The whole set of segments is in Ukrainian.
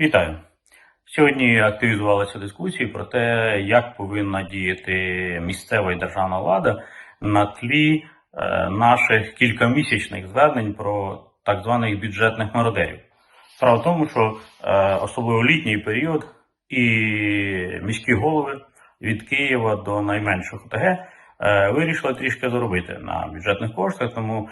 Вітаю! Сьогодні активізувалися дискусії про те, як повинна діяти місцева і державна влада на тлі е, наших кількамісячних звернень про так званих бюджетних мародерів. Справа в тому, що е, особливо літній період і міські голови від Києва до найменших ОТГ е, вирішили трішки заробити на бюджетних коштах, тому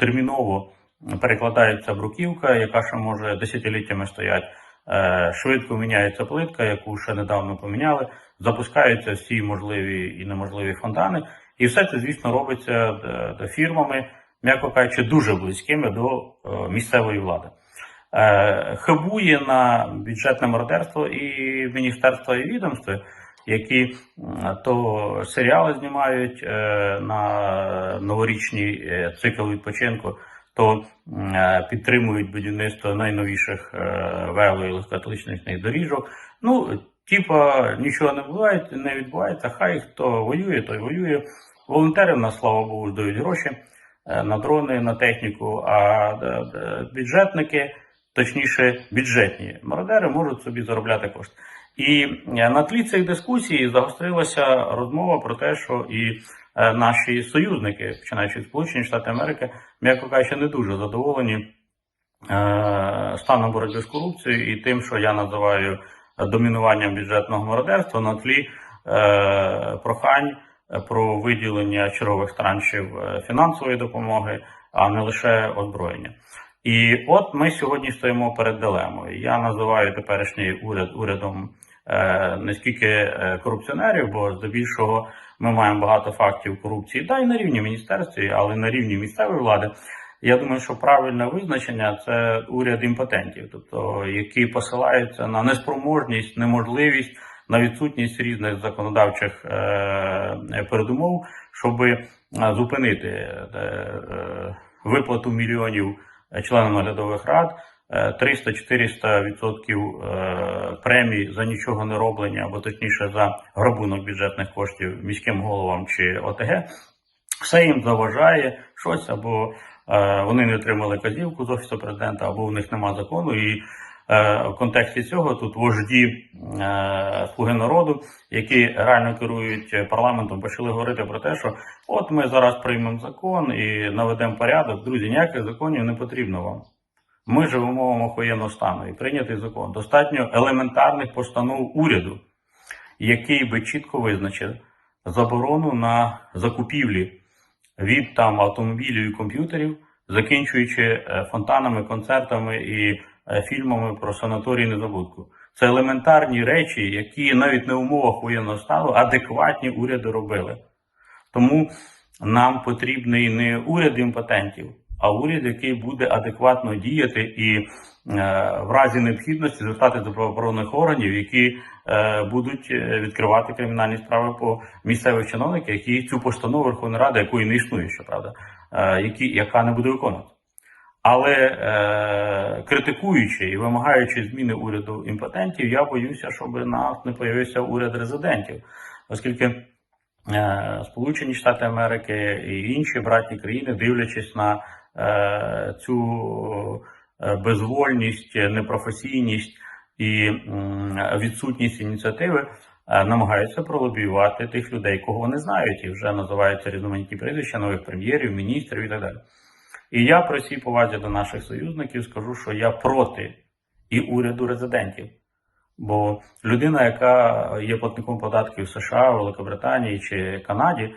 терміново перекладається бруківка, яка ще може десятиліттями стоять. Е, Швидко міняється плитка, яку ще недавно поміняли. Запускаються всі можливі і неможливі фонтани. І все це, звісно, робиться е, фірмами, м'яко кажучи, дуже близькими до е, місцевої влади. Хибує на бюджетне мародерство і міністерства і відомства, які то серіали знімають на новорічний цикл відпочинку, то м, е, підтримують будівництво найновіших е, вело- і легкоатлетичних доріжок. Ну, типа, нічого не буває, не відбувається. Хай хто воює, той воює. Волонтери в нас, слава Богу, здають гроші е, на дрони, на техніку, а бюджетники, точніше, бюджетні мародери можуть собі заробляти кошти. І на тлі цих дискусій загострилася розмова про те, що і наші союзники, починаючи від Сполучені Штати Америки, м'яко кажучи, не дуже задоволені е, станом боротьби з корупцією і тим, що я називаю домінуванням бюджетного мародерства на тлі е, прохань е, про виділення чергових траншів е, фінансової допомоги, а не лише озброєння. І от ми сьогодні стоїмо перед дилемою. Я називаю теперішній уряд урядом е, не скільки е, корупціонерів, бо здебільшого ми маємо багато фактів корупції, та й на рівні міністерстві, але на рівні місцевої влади. Я думаю, що правильне визначення це уряд імпотентів, тобто які посилаються на неспроможність, неможливість, на відсутність різних законодавчих е, передумов, щоб зупинити е, е, виплату мільйонів членам наглядових рад. Е, 300-400% е, премій за нічого не роблення, або точніше за грабунок бюджетних коштів міським головам чи ОТГ, все їм заважає щось, або е, вони не отримали казівку з офісу президента, або у них нема закону. І е, в контексті цього тут вожді е, слуги народу, які реально керують парламентом, почали говорити про те, що от ми зараз приймемо закон і наведемо порядок. Друзі, ніяких законів не потрібно вам. Ми живемо в воєнного стану і прийнятий закон. Достатньо елементарних постанов уряду, який би чітко визначив заборону на закупівлі від там автомобілів і комп'ютерів, закінчуючи е, фонтанами, концертами і е, фільмами про санаторій незабудку. Це елементарні речі, які навіть не в умовах воєнного стану адекватні уряди робили. Тому нам потрібний не уряд імпотентів, а уряд, який буде адекватно діяти і е, в разі необхідності звертатися до правоохоронних органів, які е, будуть е, відкривати кримінальні справи по місцевих чиновниках, які цю постанову Верховної Ради, якої не існує, щоправда, які, яка не буде виконувати. Але е, критикуючи і вимагаючи зміни уряду імпотентів, я боюся, щоб нас не появився уряд резидентів, оскільки е, Сполучені Штати Америки і інші братні країни, дивлячись на цю е, безвольність, непрофесійність і відсутність ініціативи, е, намагаються пролобіювати тих людей, кого вони знають, і вже називаються різноманітні прізвища нових прем'єрів, міністрів і так далі. І я при всій повазі до наших союзників скажу, що я проти і уряду резидентів. Бо людина, яка є платником податків в США, Великобританії чи Канаді, е,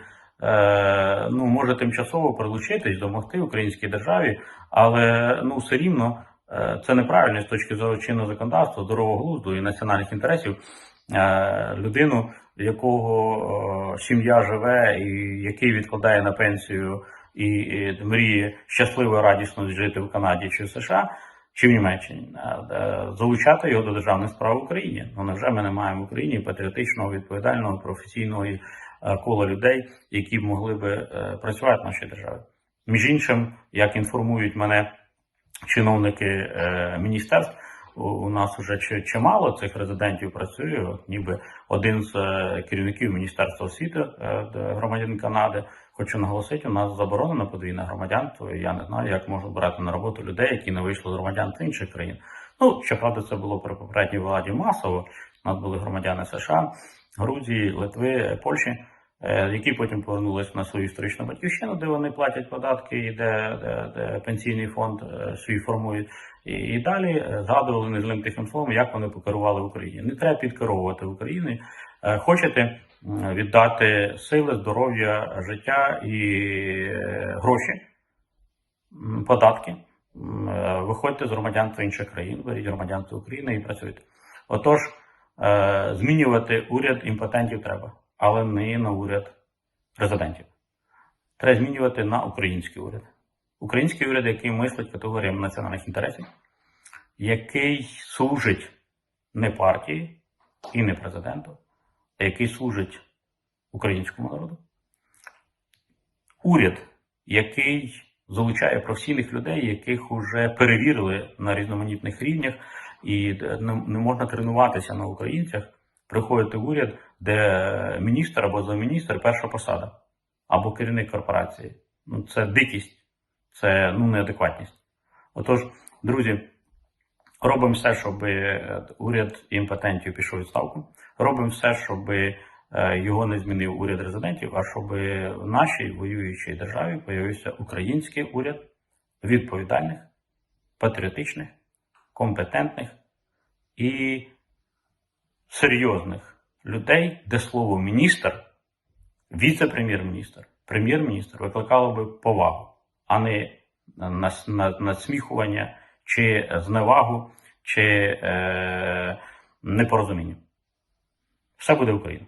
ну, може тимчасово прилучитись, допомогти українській державі, але ну, все рівно е, це неправильно з точки зору чинного законодавства, здорового глузду і національних інтересів. Е, людину, якого е, сім'я живе і який відкладає на пенсію і, і мріє щасливо, радісно жити в Канаді чи в США, чи в Німеччині, е, е, залучати його до державних справ в Україні. Ну невже ми не маємо в Україні патріотичного, відповідального, професійного е, кола людей, які могли би е, працювати в нашій державі? Між іншим, як інформують мене чиновники е, міністерств, у нас вже чимало цих резидентів працює. Ніби один з е, керівників Міністерства освіти е, громадян Канади. Хочу наголосити, у нас заборонено подвійне громадянство. і Я не знаю, як можна брати на роботу людей, які не вийшли з громадянства інших країн. Ну, щоправда, це було при попередній владі масово. У нас були громадяни США, Грузії, Литви, Польщі, е, які потім повернулись на свою історичну батьківщину, де вони платять податки, і де, де, де пенсійний фонд е, свій формують. І, і далі е, згадували незлим тихим словом, як вони покерували Україні. Не треба підкеровувати Україною. Е, Хочете віддати сили, здоров'я, життя і гроші, податки. Виходьте з громадянства інших країн, беріть громадянство України і працюйте. Отож, змінювати уряд імпотентів треба, але не на уряд президентів. Треба змінювати на український уряд. Український уряд, який мислить категоріями національних інтересів, який служить не партії і не президенту, а який служить українському народу. Уряд, який залучає професійних людей, яких вже перевірили на різноманітних рівнях, і не, не можна тренуватися на українцях, приходити в уряд, де міністр або замміністр перша посада, або керівник корпорації. Ну, це дикість, це ну, неадекватність. Отож, друзі, робимо все, щоб е, уряд імпотентів пішов у відставку. Робимо все, щоб е, його не змінив уряд резидентів, а щоб в нашій воюючій державі появився український уряд відповідальних, патріотичних, компетентних і серйозних людей, де слово міністр, віце-прем'єр-міністр, прем'єр-міністр викликало би повагу, а не надсміхування чи зневагу, чи е, непорозуміння. Все буде Україна.